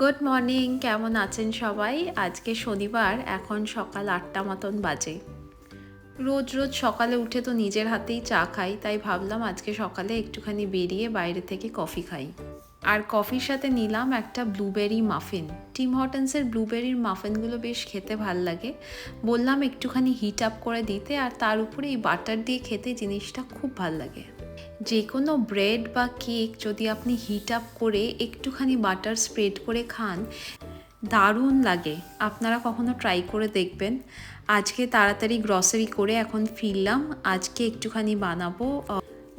Good morning কেমন আছেন সবাই? আজকে শনিবার, এখন সকাল আটটা মতন বাজে। রোজ রোজ সকালে উঠে তো নিজের হাতেই চা খাই, তাই ভাবলাম আজকে সকালে একটুখানি বেরিয়ে বাইরে থেকে কফি খাই। আর কফির সাথে নিলাম একটা ব্লুবেরি মাফিন। টিম হটন্সের ব্লুবেরির মাফিনগুলো বেশ খেতে ভালো লাগে। বললাম একটুখানি হিট আপ করে দিতে, আর তার উপরে এই বাটার দিয়ে খেতে জিনিসটা খুব ভালো লাগে। যে কোনো ব্রেড বা কেক যদি আপনি হিট আপ করে একটুখানি বাটার স্প্রেড করে খান, দারুণ লাগে। আপনারা কখনো ট্রাই করে দেখবেন। আজকে তাড়াতাড়ি গ্রসারি করে এখন ফিরলাম। আজকে একটুখানি বানাবো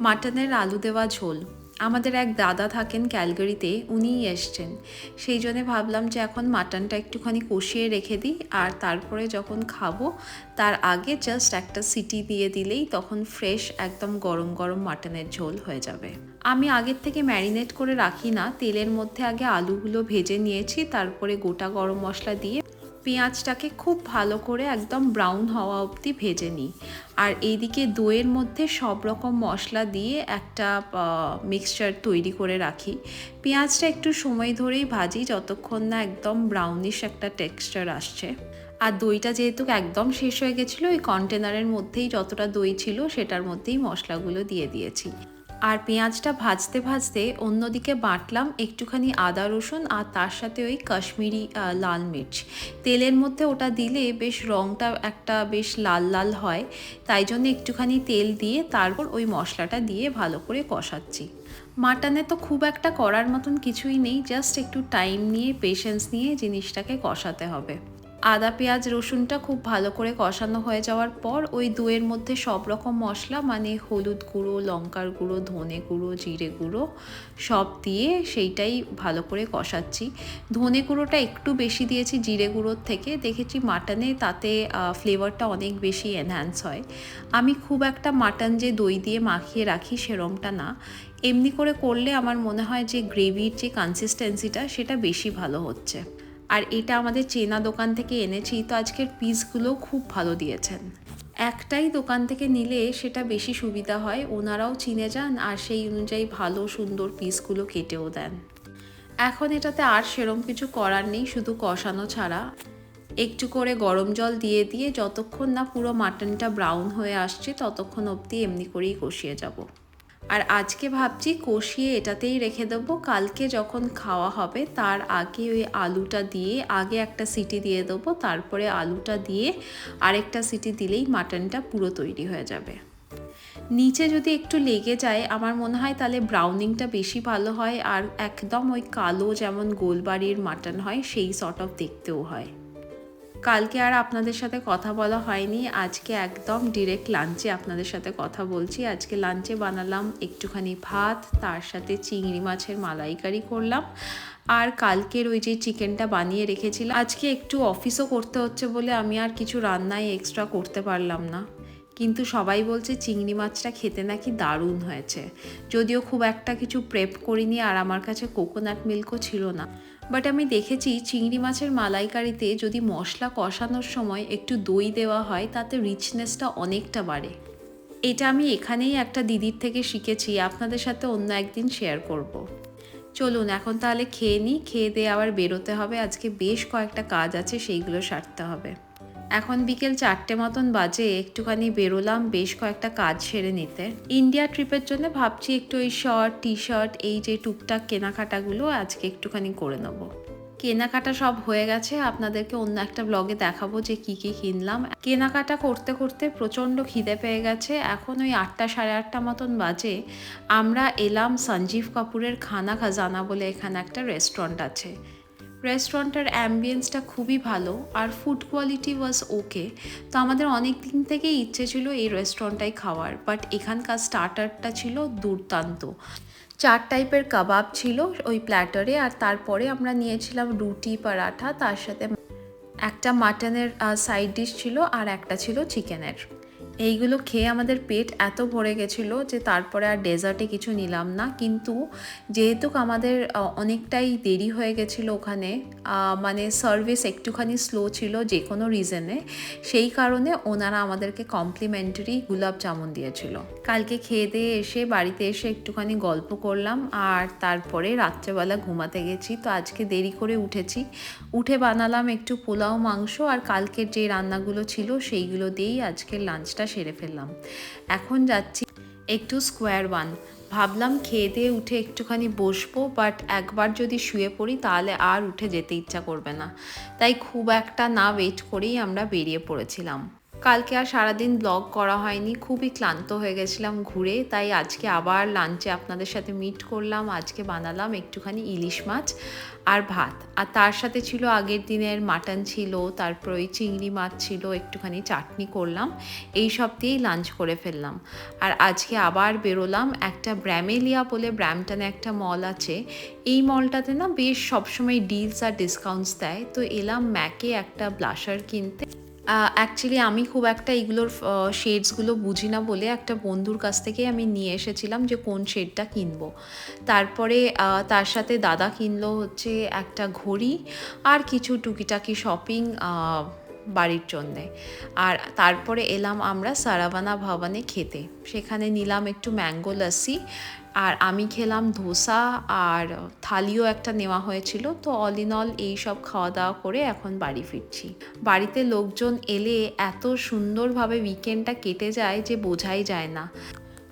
মাটনের আলু দেওয়া ঝোল। আমাদের এক দাদা থাকেন ক্যালগারিতে, উনিই এসছেন। সেই জন্য ভাবলাম যে এখন মাটনটা একটুখানি কষিয়ে রেখে দিই, আর তারপরে যখন খাব, তার আগে জাস্ট একটা সিটি দিয়ে দিলেই তখন ফ্রেশ একদম গরম গরম মাটনের ঝোল হয়ে যাবে। আমি আগের থেকে ম্যারিনেট করে রাখি না, তেলের মধ্যে আগে আলুগুলো ভেজে নিয়েছি, তারপরে গোটা গরম মশলা দিয়ে পেঁয়াজটাকে খুব ভালো করে একদম ব্রাউন হওয়া অবধি ভেজে নিই। আর এইদিকে দইয়ের মধ্যে সব রকম মশলা দিয়ে একটা মিক্সচার তৈরি করে রাখি। পেঁয়াজটা একটু সময় ধরেই ভাজি যতক্ষণ না একদম ব্রাউনিশ একটা টেক্সচার আসছে। আর দইটা যেহেতু একদম শেষ হয়ে গেছিল, ওই কন্টেনারের মধ্যেই যতটা দই ছিল, সেটার মধ্যেই মশলাগুলো দিয়ে দিয়েছি। আর পেঁয়াজটা ভাজতে ভাজতে অন্যদিকে বাটলাম একটুখানি আদা রসুন আর তার সাথে ওই কাশ্মীরি লাল মির্চ। তেলের মধ্যে ওটা দিলে বেশ রঙটা একটা বেশ লাল লাল হয়, তাই জন্য একটুখানি তেল দিয়ে তারপর ওই মশলাটা দিয়ে ভালো করে কষাচ্ছি। মাটনে তো খুব একটা করার মতন কিছুই নেই, জাস্ট একটু টাইম নিয়ে, পেশেন্স নিয়ে জিনিসটাকে কষাতে হবে। আদা, পেঁয়াজ, রসুনটা খুব ভালো করে কষানো হয়ে যাওয়ার পর ওই দইয়ের মধ্যে সব রকম মশলা মানে হলুদ গুঁড়ো, লঙ্কার গুঁড়ো, ধনে গুঁড়ো, জিরে গুঁড়ো, সব দিয়ে সেইটাই ভালো করে কষাচ্ছি। ধনে গুঁড়োটা একটু বেশি দিয়েছি জিরে গুঁড়োর থেকে। দেখেছি মাটনে তাতে ফ্লেভারটা অনেক বেশি এনহ্যান্স হয়। আমি খুব একটা মাটন যে দই দিয়ে মাখিয়ে রাখি সেরমটা না। এমনি করে করলে আমার মনে হয় যে গ্রেভির যে কনসিস্টেন্সিটা সেটা বেশি ভালো হচ্ছে। আর এটা আমাদের চেনা দোকান থেকে এনেছি, তো আজকের পিসগুলো খুব ভালো দিয়েছেন। একটাই দোকান থেকে নিলে সেটা বেশি সুবিধা হয়, ওনারাও চিনে যান আর সেই অনুযায়ী ভালো, সুন্দর পিসগুলো কেটেও দেন। এখন এটাতে আর সেরম কিছু করার নেই, শুধু কষানো ছাড়া। একটু করে গরম জল দিয়ে দিয়ে যতক্ষণ না পুরো মাটনটা ব্রাউন হয়ে আসছে, ততক্ষণ অবধি এমনি করেই কষিয়ে যাব। আর আজকে ভাবছি কষিয়ে এটাতেই রেখে দেবো। কালকে যখন খাওয়া হবে, তার আগে ওই আলুটা দিয়ে আগে একটা সিটি দিয়ে দেবো। তারপরে আলুটা দিয়ে আরেকটা সিটি দিলেই মাটনটা পুরো তৈরি হয়ে যাবে। নিচে যদি একটু লেগে যায়, আমার মনে হয় তাহলে ব্রাউনিংটা বেশি ভালো হয়। আর একদম ওই কালো যেমন গোলবাড়ির মাটন হয়, সেই সর্ট অফ দেখতেও হয়। কালকে আর আপনাদের সাথে কথা বলা হয়নি। আজকে একদম ডিরেক্ট লাঞ্চে আপনাদের সাথে কথা বলছি। আজকে লাঞ্চে বানালাম একটুখানি ভাত, তার সাথে চিংড়ি মাছের মালাইকারি করলাম। আর কালকের ওই যে চিকেনটা বানিয়ে রেখেছিলাম। আজকে একটু অফিসও করতে হচ্ছে বলে আমি আর কিছু রান্নায় এক্সট্রা করতে পারলাম না। কিন্তু সবাই বলছে চিংড়ি মাছটা খেতে নাকি দারুণ হয়েছে। যদিও খুব একটা কিছু প্রেপ করিনি আর আমার কাছে কোকোনাট মিল্কও ছিল না। বাট আমি দেখেছি চিংড়ি মাছের মালাইকারিতে যদি মশলা কষানোর সময় একটু দই দেওয়া হয়, তাতে রিচনেসটা অনেকটা বাড়ে। এটা আমি এখানেই একটা দিদির থেকে শিখেছি, আপনাদের সাথে অন্য একদিন শেয়ার করব। চলুন, এখন তাহলে খেয়ে নিই, খেয়ে দিয়ে আবার বেরোতে হবে। আজকে বেশ কয়েকটা কাজ আছে, সেইগুলো সারতে হবে। এখন বিকেল চারটে মতন বাজে, একটুখানি বেরোলাম, বেশ কয়েকটা কাজ সেরে নিতে। ইন্ডিয়া ট্রিপের জন্য ভাবছি একটু ওই শার্ট টি শার্ট এই যে টুকটাক কেনাকাটাগুলো আজকে একটুখানি করে নেব। কেনাকাটা সব হয়ে গেছে, আপনাদেরকে অন্য একটা ব্লগে দেখাবো যে কি কি কিনলাম। কেনাকাটা করতে করতে প্রচণ্ড খিদে পেয়ে গেছে, এখন ওই আটটা সাড়ে আটটা মতন বাজে। আমরা এলাম সঞ্জীব কাপুরের খানা খাজানা বলে এখানে একটা রেস্টুরেন্ট আছে। রেস্টুরেন্টের অ্যাম্বিয়েন্সটা খুবই ভালো আর ফুড কোয়ালিটি ওয়াজ ওকে তো আমাদের অনেক দিন থেকেই ইচ্ছে ছিল এই রেস্টুরেন্টটাই খাওয়ার বাট এখানকার স্টার্টারটা ছিল দুর্দান্ত। চার টাইপের কাবাব ছিল ওই প্ল্যাটারে আর তারপরে আমরা নিয়েছিলাম রুটি, পরাঠা, তার সাথে একটা মাটনের সাইড ডিশ ছিল আর একটা ছিল চিকেনের এইগুলো খেয়ে আমাদের পেট এত ভরে গেছিল যে তারপরে আর ডেজার্টে কিছু নিলাম না। কিন্তু যেহেতু আমাদের অনেকটাই দেরি হয়ে গেছিল ওখানে মানে সার্ভিস একটুখানি স্লো ছিল যে কোনো রিজনে সেই কারণে ওনারা আমাদেরকে কমপ্লিমেন্টারি গুলাব জামুন দিয়েছিল। কালকে খেয়ে দিয়ে এসে বাড়িতে এসে একটুখানি গল্প করলাম আর তারপরে রাত্রেবেলা ঘুমাতে গেছি। তো আজকে দেরি করে উঠেছি। উঠে বানালাম একটু পোলাও, মাংস আর কালকের যে রান্নাগুলো ছিল সেইগুলো দিয়েই আজকের লাঞ্চটা সেরে ফেললাম। এখন যাচ্ছি একটু স্কোয়ার ওয়ান ভাবলাম খেয়ে দিয়ে উঠে একটুখানি বসবো বাট একবার যদি শুয়ে পড়ি তাহলে আর উঠে যেতে ইচ্ছা করবে না। তাই খুব একটা না ওয়েট করেই আমরা বেরিয়ে পড়েছিলাম। কালকে আর সারাদিন ব্লগ করা হয়নি। খুবই ক্লান্ত হয়ে গেছিলাম ঘুরে। তাই আজকে আবার লাঞ্চে আপনাদের সাথে মিট করলাম, আজকে বানালাম একটুখানি ইলিশ মাছ আর ভাত। আর তার সাথে ছিল আগের দিনের মাটন ছিল, তারপর ওই চিংড়ি মাছ ছিল, একটুখানি চাটনি করলাম। এই সব দিয়েই লাঞ্চ করে ফেললাম। আর আজকে আবার বেরোলাম একটা ব্র্যামেলিয়া বলে ব্র্যামটনে একটা মল আছে। এই মলটাতে না বেশ সবসময় ডিলস আর ডিসকাউন্টস দেয়। তো এলাম ম্যাকে একটা ব্লাশার কিনতে। অ্যাকচুয়ালি আমি খুব একটা এগুলোর শেডসগুলো বুঝি না বলে একটা বন্ধুর কাছ থেকে আমি নিয়ে এসেছিলাম যে কোন শেডটা কিনবো। তারপরে তার সাথে দাদা কিনলো হচ্ছে একটা ঘড়ি আর কিছু টুকিটাকি শপিং বাড়ির জন্যে। আর তারপরে এলাম আমরা সারাবানা ভবনে খেতে। সেখানে নিলাম একটু ম্যাঙ্গো লস্যি আর আমি খেলাম ধোসা, আর থালিও একটা নেওয়া হয়েছিল। তো অল ইন অল এই সব খাওয়া দাওয়া করে এখন বাড়ি ফিরছি। বাড়িতে লোকজন এলে এত সুন্দরভাবে উইকেন্ডটা কেটে যায় যে বোঝাই যায় না।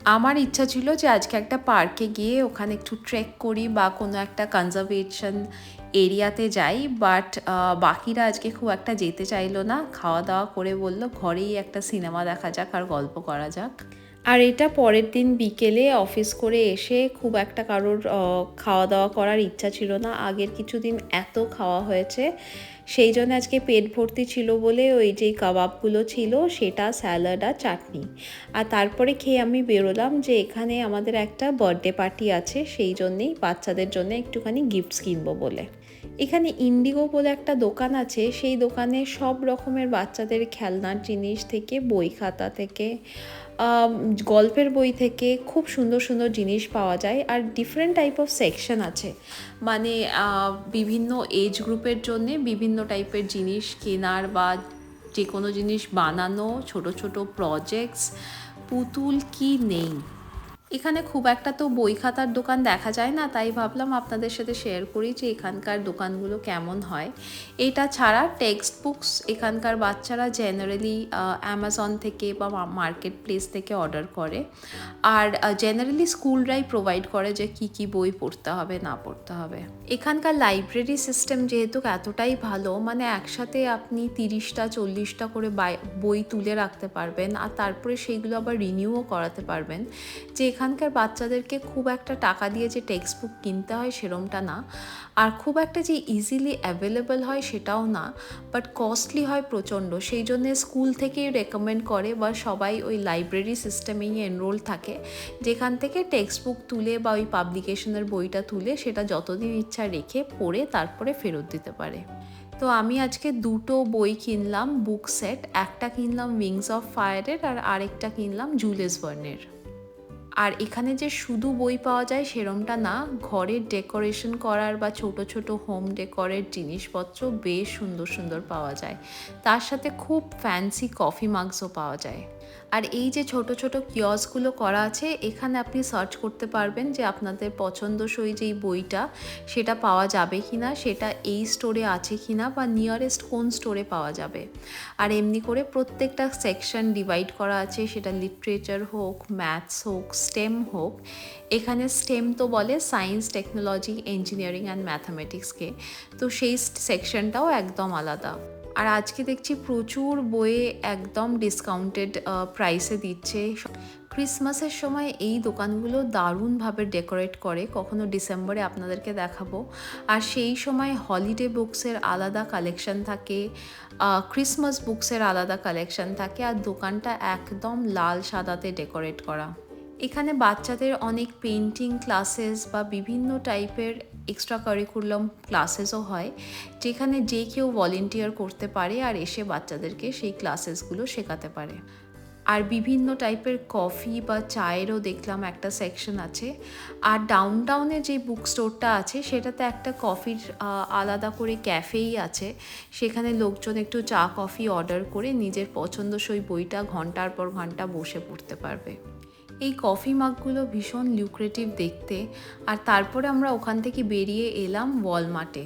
আমার ইচ্ছা ছিল যে আজকে একটা পার্কে গিয়ে ওখানে একটু ট্রেক করি বা কোনো একটা কনজারভেশন এরিয়াতে যাই বাট বাকিরা আজকে খুব একটা যেতে চাইলো না। খাওয়া দাওয়া করে বলল, ঘরেই একটা সিনেমা দেখা যাক আর গল্প করা যাক। আর এটা পরের দিন বিকেলে অফিস করে এসে খুব একটা কারোর খাওয়া দাওয়া করার ইচ্ছা ছিল না। আগের কিছুদিন এত খাওয়া হয়েছে সেই জন্য আজকে পেট ভর্তি ছিল বলে ওই যে কাবাবগুলো ছিল, সেটা স্যালাড আর চাটনি। আর তারপরে খেয়ে আমি বেরোলাম যে এখানে আমাদের একটা বার্থডে পার্টি আছে, সেই জন্যেই বাচ্চাদের জন্য একটুখানি গিফটস কিনবো বলে। এখানে ইন্ডিগো বলে একটা দোকান আছে, সেই দোকানে সব রকমের বাচ্চাদের খেলনার জিনিস থেকে, বই খাতা থেকে গল্পের বই থেকে খুব সুন্দর সুন্দর জিনিস পাওয়া যায় আর ডিফারেন্ট টাইপ অফ সেকশন আছে। মানে বিভিন্ন এজ গ্রুপের জন্য বিভিন্ন টাইপের জিনিস কেনার বা যে কোনো জিনিস বানানো, ছোট ছোট প্রজেক্টস পুতুল কি নেই? এখানে খুব একটা তো বই খাতার দোকান দেখা যায় না, তাই ভাবলাম আপনাদের সাথে শেয়ার করি যে এখানকার দোকানগুলো কেমন হয়। এটা ছাড়া টেক্সট বুকস এখানকার বাচ্চারা জেনারেলি অ্যামাজন থেকে বা মার্কেট প্লেস থেকে অর্ডার করে। আর জেনারেলি স্কুলরাই প্রোভাইড করে যে কি কি বই পড়তে হবে, না পড়তে হবে। এখানকার লাইব্রেরি সিস্টেম যেহেতু এতটাই ভালো মানে একসাথে আপনি তিরিশটা, চল্লিশটা করে বাই- তুলে রাখতে পারবেন, আর তারপরে সেইগুলো আবার রিনিউও করাতে পারবেন। যে এখানকার বাচ্চাদেরকে খুব একটা টাকা দিয়ে যে টেক্সট বুক কিনতে হয় সেরমটা না। আর খুব একটা যে ইজিলি অ্যাভেলেবল হয় সেটাও না বাট কস্টলি হয় প্রচণ্ড। সেই জন্যে স্কুল থেকেই রেকমেন্ড করে বা সবাই ওই লাইব্রেরি সিস্টেমেই এনরোল থাকে, যেখান থেকে টেক্সট বুক তুলে বা ওই পাবলিকেশনের বইটা তুলে সেটা যতদিন ইচ্ছা রেখে পড়ে তারপরে ফেরত দিতে পারে। তো আমি আজকে দুটো বই কিনলাম বুক সেট একটা কিনলাম উইংস অফ ফায়ারের আর আরেকটা কিনলাম জুলেস ভার্নের আর এখানে যে শুধু বই পাওয়া যায় সেরমটা না, ঘরের ডেকোরেশন করার বা ছোট ছোট হোম ডেকোরের জিনিসপত্র বেশ সুন্দর সুন্দর পাওয়া যায়। তার সাথে খুব ফ্যান্সি কফি মাগসও পাওয়া যায়। আর এই যে ছোট ছোট কিয়সগুলো করা আছে, এখানে আপনি সার্চ করতে পারবেন যে আপনাদের পছন্দসই যেই বইটা, সেটা পাওয়া যাবে কি না সেটা এই স্টোরে আছে কি না বা নিয়ারেস্ট কোন স্টোরে পাওয়া যাবে। আর এমনি করে প্রত্যেকটা সেকশন ডিভাইড করা আছে, সেটা লিটারেচার হোক, ম্যাথস হোক স্টেম হোক, এখানে স্টেম তো বলে সায়েন্স টেকনোলজি ইঞ্জিনিয়ারিং অ্যান্ড ম্যাথামেটিক্সকে তো সেই সেকশনটাও একদম আলাদা। আর আজকে দেখছি প্রচুর বইয়ে একদম ডিসকাউন্টেড প্রাইসে দিচ্ছে। ক্রিসমাসের সময় এই দোকানগুলো দারুণভাবে ডেকোরেট করে, কখনো ডিসেম্বরে আপনাদেরকে দেখাবো। আর সেই সময় হলিডে বুকসের আলাদা কালেকশন থাকে ক্রিসমাস বুকসের আলাদা কালেকশন থাকে, আর দোকানটা একদম লাল সাদাতে ডেকোরেট করা। এখানে বাচ্চাদের অনেক পেন্টিং ক্লাসেস বা বিভিন্ন টাইপের এক্সট্রা কারিকুলাম ক্লাসেসও হয়, যেখানে যে কেউ ভলেন্টিয়ার করতে পারে আর এসে বাচ্চাদেরকে সেই ক্লাসেসগুলো শেখাতে পারে। আর বিভিন্ন টাইপের কফি বা চায়েরও দেখলাম একটা সেকশন আছে। আর ডাউন টাউনে যে বুক স্টোরটা আছে, সেটাতে একটা কফির আলাদা করে ক্যাফেই আছে। সেখানে লোকজন একটু চা কফি অর্ডার করে নিজের পছন্দসই বইটা ঘণ্টার পর ঘণ্টা বসে পড়তে পারবে। এই কফি মাগগুলো ভীষণ লিউক্রেটিভ দেখতে। আর তারপরে আমরা ওখান থেকে বেরিয়ে এলাম ওয়ালমার্টে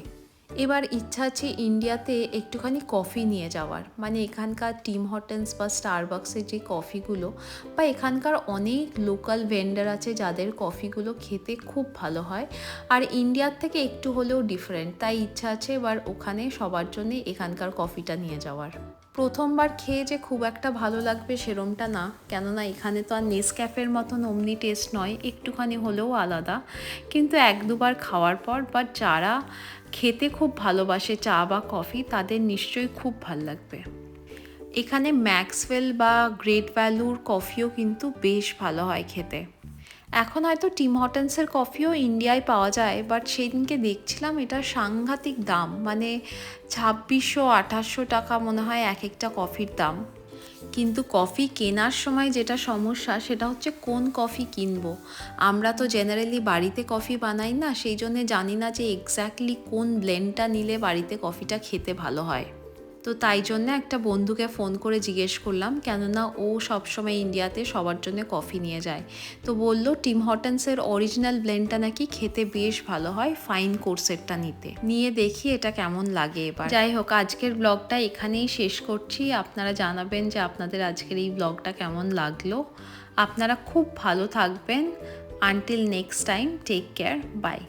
এবার ইচ্ছা আছে ইন্ডিয়াতে একটুখানি কফি নিয়ে যাওয়ার। মানে এখানকার টিম হটেন্স বা স্টারবাক্সের যে কফিগুলো বা এখানকার অনেক লোকাল ভেন্ডার আছে যাদের কফিগুলো খেতে খুব ভালো হয়। আর ইন্ডিয়ার থেকে একটু হলেও ডিফারেন্ট তাই ইচ্ছা আছে এবার ওখানে সবার জন্য এখানকার কফিটা নিয়ে যাওয়ার। প্রথমবার খেয়ে যে খুব একটা ভালো লাগবে সেরমটা না। কেননা এখানে তো আর নেসক্যাফের মতন অমনি টেস্ট নয়, একটুখানি হলেও আলাদা। কিন্তু এক দুবার খাওয়ার পর বা যারা খেতে খুব ভালোবাসে চা বা কফি তাদের নিশ্চয়ই খুব ভালো লাগবে। এখানে ম্যাক্সওয়েল বা গ্রেট ভ্যালুর কফিও কিন্তু বেশ ভালো হয় খেতে। এখন হয়তো টিম হটেন্সের কফিও ইন্ডিয়ায় পাওয়া যায় বাট সেদিনকে দেখছিলাম এটা সাংঘাতিক দাম মানে ছাব্বিশশো, আঠাশশো টাকা মনে হয় এক একটা কফির দাম। কিন্তু কফি কেনার সময় যেটা সমস্যা, সেটা হচ্ছে কোন কফি কিনবো? আমরা তো জেনারেলি বাড়িতে কফি বানাই না, সেই জন্যে জানি না যে এক্স্যাক্টলি কোন ব্লেন্ডটা নিলে বাড়িতে কফিটা খেতে ভালো হয়। তো তাই জন্য একটা বন্ধুকে ফোন করে জিজ্ঞেস করলাম, কেননা ও সবসময় ইন্ডিয়াতে সবার জন্য কফি নিয়ে যায়। তো বলল, টিম হটেন্সের অরিজিনাল ব্লেন্ডটা নাকি খেতে বেশ ভালো হয়, ফাইন কোর্সেরটা নিতে। নিয়ে দেখি এটা কেমন লাগে এবার। যাই হোক, আজকের ব্লগটা এখানেই শেষ করছি। আপনারা জানাবেন যে আপনাদের আজকের এই ব্লগটা কেমন লাগল। আপনারা খুব ভালো থাকবেন। Until next time, take care, bye.